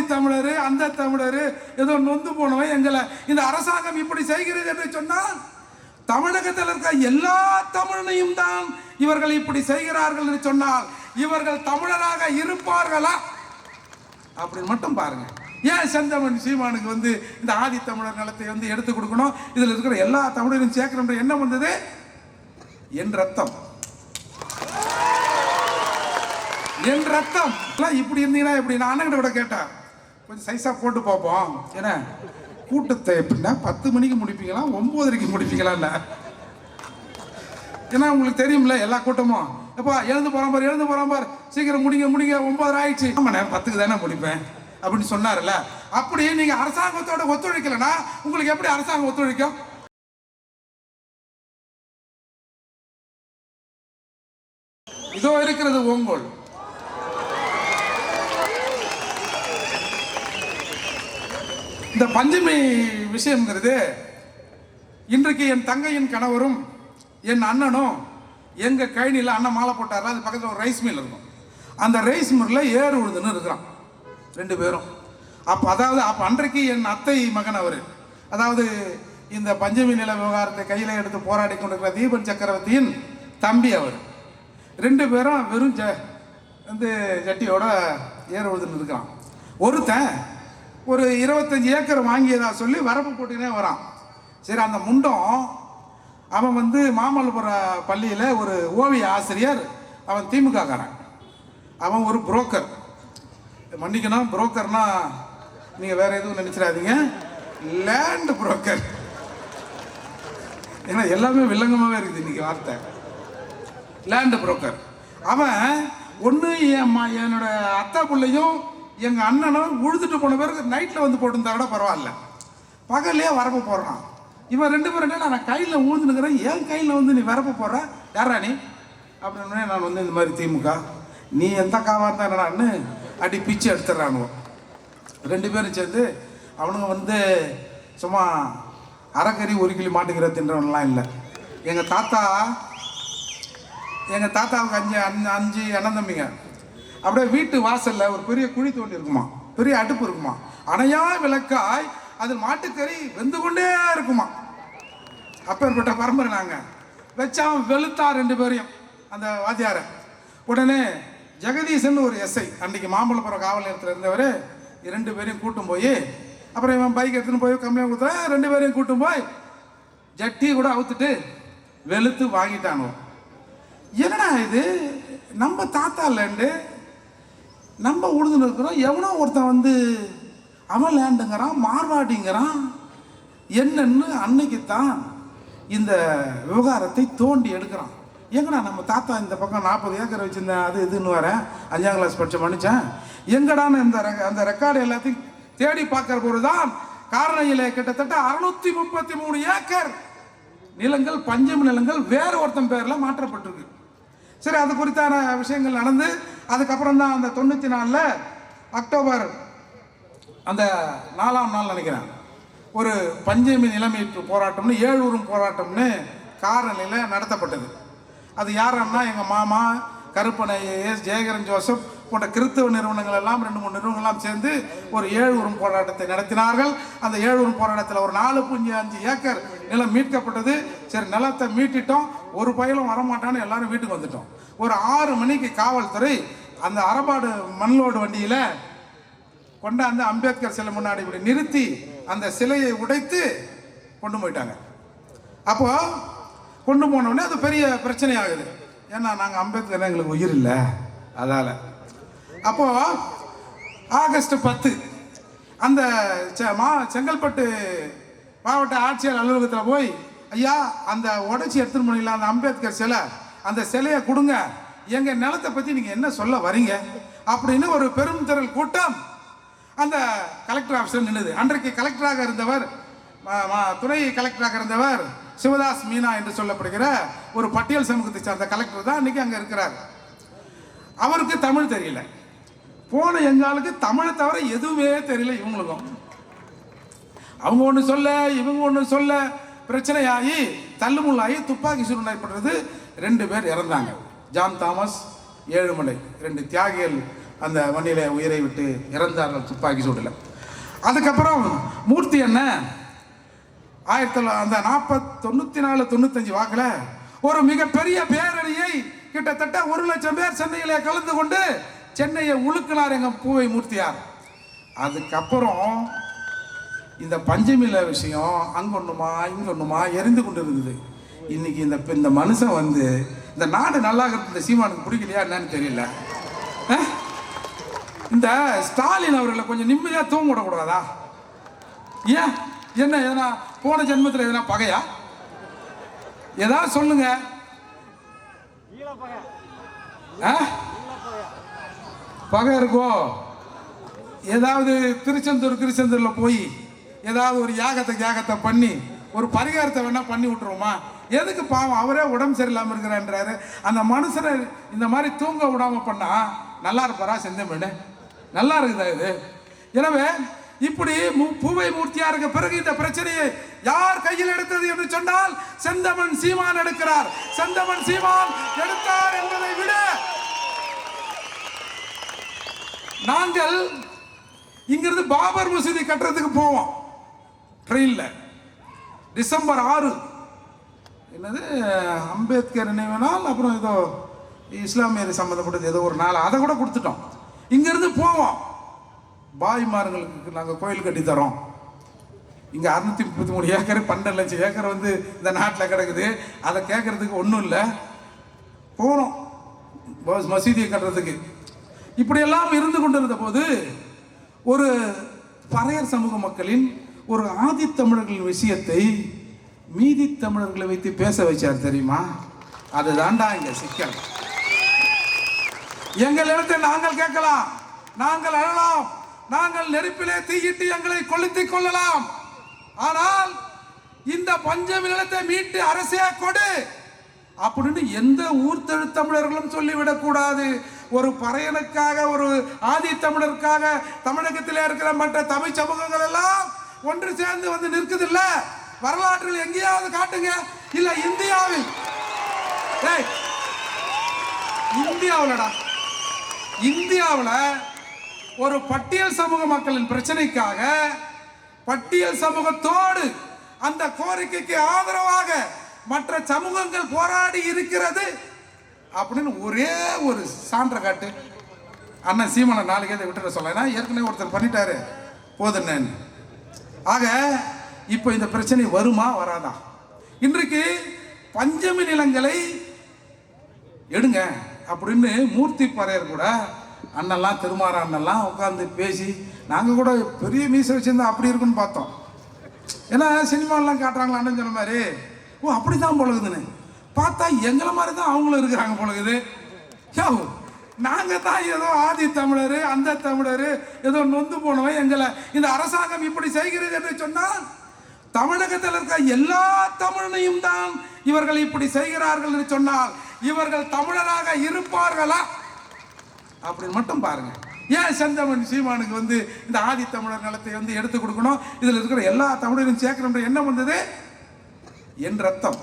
பாதி தமிழர் அந்த தமிழர் ஏதோ நொந்து போனவன் எங்களை. இந்த அரசாங்கம் இப்படி செய்கிறது என்று சொன்னால் தமிழகத்தில் இருக்க எல்லா தமிழனையும் தான் இவர்கள் இப்படி செய்கிறார்கள் என்று சொன்னால் இவர்கள் தமிழராக இருப்பார்களா? அப்படின்னு மட்டும் பாருங்க. ஏன் செந்தமன் சீமானுக்கு வந்து இந்த ஆதி தமிழர் நிலத்தை வந்து எடுத்து கொடுக்கணும்? இதுல இருக்கிற எல்லா தமிழரும் சேர்க்கணும் என்ன வந்தது என் ரத்தம். என் ரத்தம். இப்படி இருந்தீங்கன்னா இப்படி நான் அண்ணன் கூட கேட்டேன். கொஞ்சம் சைஸாக போட்டு பார்ப்போம். என்ன? கூட்டத்தை எப்படின்னா பத்து மணிக்கு முடிப்பீங்களா ஒம்போதரைக்கு முடிப்பீங்களா இல்லை ஏன்னா உங்களுக்கு தெரியும்ல எல்லா கூட்டமும். எப்பா எழுந்து போறான் பார் எழுந்து போகிறோம் பார். சீக்கிரம் முடிங்க முடிங்க ஒம்பதரை ஆயிடுச்சு. ஆமாம் நான் பத்துக்கு தானே முடிப்பேன் அப்படின்னு சொன்னார்ல அப்படி நீங்கள் அரசாங்கத்தோட ஒத்துழைக்கலனா உங்களுக்கு எப்படி அரசாங்கம் ஒத்துழைக்கும்? இதோ இருக்கிறது ஓங்கோல். இந்த பஞ்சமி விஷயம்ங்கிறது இன்றைக்கு என் தங்கையின் கணவரும் என் அண்ணனும் எங்கள் கழனியில் அண்ணன் மாலை போட்டார்ல அது பக்கத்தில் ஒரு ரைஸ் மில் இருக்கும். அந்த ரைஸ் மில்லில் ஏறு உழுதுன்னு இருக்கிறான். ரெண்டு பேரும். அப்போ அதாவது அப்போ அன்றைக்கு என் அத்தை மகன் அவர் அதாவது இந்த பஞ்சமி நில விவகாரத்தை கையில் எடுத்து போராடி கொண்டிருக்கிற தீபன் சக்கரவர்த்தியின் தம்பி அவர். ரெண்டு பேரும் வெறும் ஜ வந்து ஜட்டியோட ஏறு உழுதுன்னு இருக்கிறான். ஒருத்தன் ஒரு இருபத்தஞ்சி ஏக்கர் வாங்கியதா சொல்லி வரப்பு போட்டுக்கினே வரான். சரி அந்த முண்டம் அவன் வந்து மாமல்லபுரம் பள்ளியில் ஒரு ஓவிய ஆசிரியர் அவன் திமுக காரன் அவன் ஒரு புரோக்கர். மன்னிக்கணும் புரோக்கர்னா நீங்கள் வேறு எதுவும் நினச்சிடாதீங்க. லேண்ட் புரோக்கர் ஏன்னா எல்லாமே வில்லங்கமாகவே இருக்குது இன்றைக்கி வார்த்தை. லேண்டு புரோக்கர் அவன் ஒன்று என் என்னோட அத்தா பிள்ளையும் எங்கள் அண்ணனும் உழுதுட்டு போன பிறகு நைட்டில் வந்து போட்டிருந்தா கூட பரவாயில்ல. பகல்லையே வரப்ப போடுறான். இவன் ரெண்டு பேரும் என்ன நான் கையில் ஊழ்ந்துனுக்கிறேன் என் கையில் வந்து நீ வரப்ப போடுற? யாரா நீ? அப்படின்னு நான் வந்து இந்த மாதிரி திமுக நீ எந்த காவா இருந்தா என்னடான்னு அடி பிச்சு எடுத்துடுறானுவோ. ரெண்டு பேரும் சேர்ந்து அவனுங்க வந்து சும்மா அரைக்கறி ஒரு கிலோ மாட்டுக்கிற தின்றவன்லாம் இல்லை. எங்கள் தாத்தா எங்கள் தாத்தாவுக்கு அஞ்சு அஞ்சு அஞ்சு அண்ணன் தம்பிங்க. அப்படியே வீட்டு வாசலில் ஒரு பெரிய குழி தோண்டி இருக்குமா? பெரிய அடுப்பு இருக்குமா? அணையா விளக்காய் அதில் மாட்டுக்கறி வெந்து கொண்டே இருக்குமா? அப்பேற்பட்ட பரம்பரை நாங்கள் வச்சான் வெளுத்தா ரெண்டு பேரையும் அந்த வாத்தியாரை. உடனே ஜெகதீசன் ஒரு எஸ்ஐ அன்றைக்கி மாம்பழப்புறம் காவல் நிலையத்தில் இருந்தவர் ரெண்டு பேரையும் கூட்டும் போய் அப்புறம் இவன் பைக் எடுத்துன்னு போய் கம்மியாக கொடுத்தா ரெண்டு பேரையும் கூட்டும் போய் ஜட்டி கூட அவுத்துட்டு வெளுத்து வாங்கிட்டானோ என்னடா இது? நம்ம தாத்தா லேண்டு நம்ம உழுதுன்னு இருக்கிறோம் எவனோ ஒருத்தன் வந்து அவன் லேண்டுங்கிறான் மார்வாடிங்கிறான். என்னன்னு அன்னைக்கு தான் இந்த விவகாரத்தை தோண்டி எடுக்கிறான். எங்கடா நம்ம தாத்தா இந்த பக்கம் நாற்பது ஏக்கர் வச்சுருந்தேன் அது இதுன்னு வரேன் அஞ்சாம் கிளாஸ் படித்த மனுஷன். எங்கடான்னு இந்த ரெக்க- அந்த ரெக்கார்டு எல்லாத்தையும் தேடி பார்க்குற போது தான் காரணையில் கிட்டத்தட்ட அறுநூத்தி முப்பத்தி மூணு ஏக்கர் நிலங்கள் பஞ்சம் நிலங்கள் வேற ஒருத்தன் பேரில் மாற்றப்பட்டிருக்கு. சரி அது குறித்தான விஷயங்கள் நடந்து அதுக்கப்புறம் தான் அந்த தொண்ணூற்றி நாலில் அக்டோபர் அந்த நாலாம் நாள் நினைக்கிறேன். ஒரு பஞ்சமி நிலைமீட்பு போராட்டம்னு ஏழூரும் போராட்டம்னு காரணியில் நடத்தப்பட்டது. அது யாருன்னா எங்கள் மாமா கருப்பனை எஸ் ஜெயகரன் ஜோசப் போன்ற கிறிஸ்தவ நிறுவனங்கள் எல்லாம் ரெண்டு மூணு நிறுவனங்கள்லாம் சேர்ந்து ஒரு ஏழூரும் போராட்டத்தை நடத்தினார்கள். அந்த ஏழூரும் போராட்டத்தில் ஒரு நாலு புஞ்சு அஞ்சு ஏக்கர் நிலம் மீட்கப்பட்டது. சரி நிலத்தை மீட்டிட்டோம். ஒரு பயலும் வரமாட்டான்னு எல்லாரும் வீட்டுக்கு வந்துட்டோம். ஒரு ஆறு மணிக்கு காவல்துறை அந்த அரபாடு மண்லோடு வண்டியில் கொண்டாந்து அம்பேத்கர் சிலை முன்னாடி இப்படி நிறுத்தி அந்த சிலையை உடைத்து கொண்டு போயிட்டாங்க. அப்போ கொண்டு போனோடனே அது பெரிய பிரச்சனை ஆகுது ஏன்னா நாங்கள் அம்பேத்கர் எங்களுக்கு உயிர் இல்லை. அதால. அப்போ ஆகஸ்ட் பத்து அந்த செ- மா செங்கல்பட்டு மாவட்ட ஆட்சியர் அலுவலகத்தில் போய் ஐயா அந்த உடைச்சி எடுத்துன்னு போனீங்களா? அந்த அம்பேத்கர் சிலை. அந்த சிலையை கொடுங்க. எங்கள் நிலத்தை பற்றி நீங்கள் என்ன சொல்ல வரீங்க? அப்படின்னு ஒரு பெரும் திரள் கூட்டம். அந்த கலெக்டர் ஆஃபீஸில் நின்றுது அன்றைக்கு கலெக்டராக இருந்தவர் ம- துணை கலெக்டராக இருந்தவர் சிவதாஸ் மீனா என்று சொல்லப்படுகிற ஒரு பட்டியல் சமூகத்தை சார்ந்த கலெக்டர் தான் இன்னைக்கு அங்கே இருக்கிறார். அவருக்கு தமிழ் தெரியல. போன எங்களுக்கு தமிழை தவிர எதுவுமே தெரியல இவங்களுக்கும். அவங்க ஒன்று சொல்ல இவங்க ஒன்று சொல்ல பிரச்சனையாகி தள்ளுமுள்ளாகி துப்பாக்கி சூடு ஏற்படுறது ரெண்டு பேர் இறந்தாங்க. ஜான் தாமஸ் ஏழுமலை ரெண்டு தியாகிகள் அந்த வண்டியில் உயிரை விட்டு இறந்தார்கள் துப்பாக்கி சூடில். அதுக்கப்புறம் மூர்த்தி என்ன? ஆயிரத்தி தொள்ளாயிரத்தி அந்த நாற்பத் தொண்ணூற்றி நாலு தொண்ணூத்தஞ்சு வாக்கில் ஒரு மிகப்பெரிய பேரணியை கிட்டத்தட்ட ஒரு லட்சம் பேர் சென்னையிலே கலந்து கொண்டு சென்னையை உழுக்கினார் எங்கள் பூவை மூர்த்தியார். அதுக்கப்புறம் இந்த பஞ்சமில விஷயம் அங்கே ஒன்றுமா இங்க ஒன்றுமா எரிந்து கொண்டு இருந்தது இன்னைக்கு இந்த இந்த மனுஷன் வந்து இந்த நாடு நல்லா இருக்கிறது இந்த சீமானுக்கு பிடிக்கலையா என்னன்னு தெரியல. இந்த ஸ்டாலின் அவர்களை கொஞ்சம் நிம்மதியாக தூங்க விடக்கூடாதா? ஏன்? என்ன எதனா போன ஜென்மத்தில் எதனா பகையா? ஏதாவது சொல்லுங்க. ஆ? பகை இருக்கோ? ஏதாவது திருச்செந்தூர் திருச்செந்தூரில் போய் ஏதாவது ஒரு யாகத்தை யாகத்தை பண்ணி ஒரு பரிகாரத்தை வேணால் பண்ணி விட்டுருவோமா? எதுக்கு பாவம்? அவரே உடம்பு சரியில்லாமல் இருக்கிறான்றாரு. அந்த மனுஷனை இந்த மாதிரி தூங்க விடாம பண்ணால் நல்லா இருப்பாரா செந்தமிழ் நல்லா இருக்குதா இது? எனவே இப்படி பூவை மூர்த்தியா இருக்க பிறகு இந்த பிரச்சனையை யார் கையில் எடுத்தது என்று சொன்னால் செந்தமன் சீமான் எடுக்கிறார். செந்தமன் சீமான் எடுத்தார் என்பதை விட நாங்கள் இங்கிருந்து பாபர் மசூதி கட்டுறதுக்கு போவோம். ட்ரெயினில் டிசம்பர் ஆறு. என்னது அம்பேத்கர் நினைவு நாள் அப்புறம் ஏதோ இஸ்லாமியர் சம்மந்தப்பட்டது ஏதோ ஒரு நாள். அதை கூட கொடுத்துட்டோம். இங்கேருந்து போவோம். பாய்மார்களுக்கு நாங்கள் கோயில் கட்டி தரோம். இங்கே அறுநூத்தி முப்பத்தி மூணு ஏக்கர் பன்னெண்டு லட்சம் ஏக்கர் வந்து இந்த நாட்டில் கிடக்குது. அதை கேட்குறதுக்கு ஒன்றும் இல்லை. போனோம். மசீதியை கட்டுறதுக்கு. இப்படியெல்லாம் இருந்து கொண்டிருந்த போது ஒரு பறையர் சமூக மக்களின் ஒரு ஆதித்தமிழர்களின் விஷயத்தை மீதி தமிழர்களை வைத்து பேச வச்சார் தெரியுமா? அதுதான்டா இங்க சிக்கல். எங்கள் இடத்தை நாங்கள் கேட்கலாம். நாங்கள் அழலாம். நாங்கள் நெருப்பிலே தீயிட்டு எங்களை கொளுத்திக் கொள்ளலாம். ஆனால் இந்த பஞ்சமி நிலத்தை மீட்டு அரசே கொடு. அப்படின்னு எந்த ஊர் தமிழர்களும் சொல்லிவிடக்கூடாது ஒரு பறையனுக்காக ஒரு ஆதி தமிழருக்காக தமிழகத்தில் இருக்கிற மற்ற தமிழ் சமூகங்கள் எல்லாம் ஒன்று சேர்ந்து வந்து நிற்குது இல்ல வரலாற்றில் எங்கேயாவது காட்டுங்க. இல்ல இந்தியாவில். ஏய், இந்தியாவில் ஒரு பட்டியல் சமூக மக்களின் பிரச்சனைக்காக பட்டியல் சமூகத்தோடு அந்த கோரிக்கைக்கு ஆதரவாக மற்ற சமூகங்கள் போராடி இருக்கிறது அப்படின்னு ஒரே ஒரு சான்றை காட்டு. அண்ணன் சீமனை நாளைக்கு விட்டுட விட்டுற சொல்ல ஏன்னா ஏற்கனவே ஒருத்தர் பண்ணிட்டாரு. போதுன்னு ஆக இப்போ இந்த பிரச்சனை வருமா வராதா? இன்றைக்கு பஞ்சமி நிலங்களை எடுங்க அப்படின்னு மூர்த்தி பறையர் கூட அண்ணெல்லாம் திருமாற அண்ணெல்லாம் உட்காந்து பேசி நாங்கள் கூட பெரிய மீசை வச்சுருந்தா அப்படி இருக்குன்னு பார்த்தோம். ஏன்னா சினிமாலாம் காட்டுறாங்களா அண்ணன் சொன்ன மாதிரி ஓ அப்படி தான் பொழுகுதுன்னு பார்த்தா எங்களை மாதிரி தான் அவங்களும் இருக்கிறாங்க பொழுகுது யோ நாங்கள் தான் ஏதோ ஆதி தமிழர் அந்த தமிழர் ஏதோ நொந்து போனவன் எங்களை. இந்த அரசாங்கம் இப்படி செய்கிறது என்று சொன்னால் தமிழகத்தில் இருக்க எல்லா தமிழனையும் தான் இவர்கள் இப்படி செய்கிறார்கள் என்று சொன்னால் இவர்கள் தமிழராக இருப்பார்களா? அப்படின்னு மட்டும் பாருங்க. ஏன் செந்தமன் சீமானுக்கு வந்து இந்த ஆதி தமிழர் நிலத்தை வந்து எடுத்து கொடுக்கணும்? இதில் இருக்கிற எல்லா தமிழரும் சேர்க்கணும் என்ன வந்தது? என் ரத்தம்.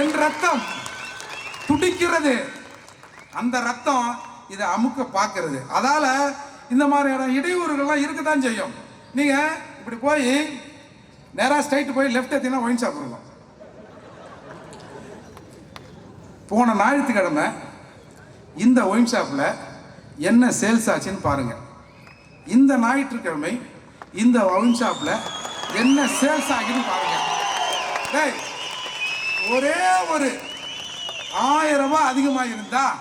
என் ரத்தம். துடிக்கிறது. அந்த ரத்தம் இதை அமுக்க பார்க்கறது. அதால இந்த மாதிரியான இடையூறுகள்லாம் இருக்க தான் செய்யும். நீங்க இப்படி போய் நேராக ஸ்ட்ரைட்டு போய் லெஃப்ட் எடுத்தீங்கன்னா ஒயின் ஷாப் இருக்கும் போன ஞாயிற்றுக்கிழமை இந்த ஒயின் ஷாப்பில் என்ன சேல்ஸ் ஆச்சுன்னு பாருங்கள் இந்த ஞாயிற்றுக்கிழமை இந்த ஒயின் ஷாப்பில் என்ன சேல்ஸ் ஆகின்னு பாருங்கள் ஒரே ஒரு ஆயிரம் ரூபாய் அதிகமாக இருந்தா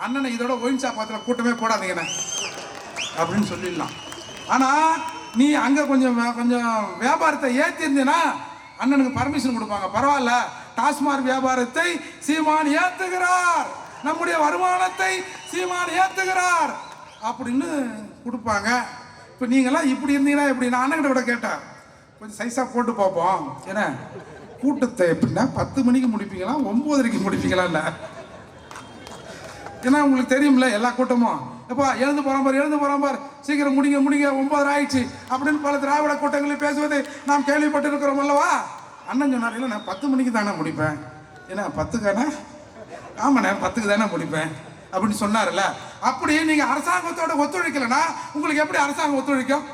அண்ணனை இதோட ஒயின் ஷாப் கூட்டமே போடாதீங்கண்ணே. அப்படின்னு சொல்லிடலாம். ஆனா நீ அங்க கொஞ்சம் கொஞ்சம் வியாபாரத்தை ஏத்திருந்தீன்னா அண்ணனுக்கு பர்மிஷன் கொடுப்பாங்க. பரவாயில்ல. டாஸ்மாக் வியாபாரத்தை சீமான் ஏத்துகிறார். நம்முடைய வருமானத்தை சீமான் ஏத்துகிறார். அப்படின்னு கொடுப்பாங்க. இப்போ நீங்களாம் இப்படி இருந்தீங்கன்னா இப்படி நான் அண்ணன் கூட கேட்டேன். கொஞ்சம் சைஸாக போட்டு பார்ப்போம். ஏன்னா கூட்டத்தை எப்படின்னா பத்து மணிக்கு முடிப்பீங்களா ஒன்பதரைக்கு முடிப்பீங்களா இல்லை? ஏன்னா உங்களுக்கு தெரியும்ல எல்லா கூட்டமும். எப்பா எழுந்து போகிறோம் பார் எழுந்து போகிறோம் பார். சீக்கிரம் முடிங்க முடிங்க ஒன்பது ஆயிடுச்சு அப்படின்னு பல திராவிட கூட்டங்களில் பேசுவதை நாம் கேள்விப்பட்டிருக்கிறோம் அல்லவா? அண்ணன் சொன்னார் இல்லை நான் பத்து மணிக்கு தானே முடிப்பேன். ஏன்னா பத்துக்கானே ஆமாண்ணே பத்துக்கு தானே முடிப்பேன் அப்படின்னு சொன்னார்ல. அப்படி நீங்கள் அரசாங்கத்தோட ஒத்துழைக்கலைன்னா உங்களுக்கு எப்படி அரசாங்கம் ஒத்துழைக்கும்?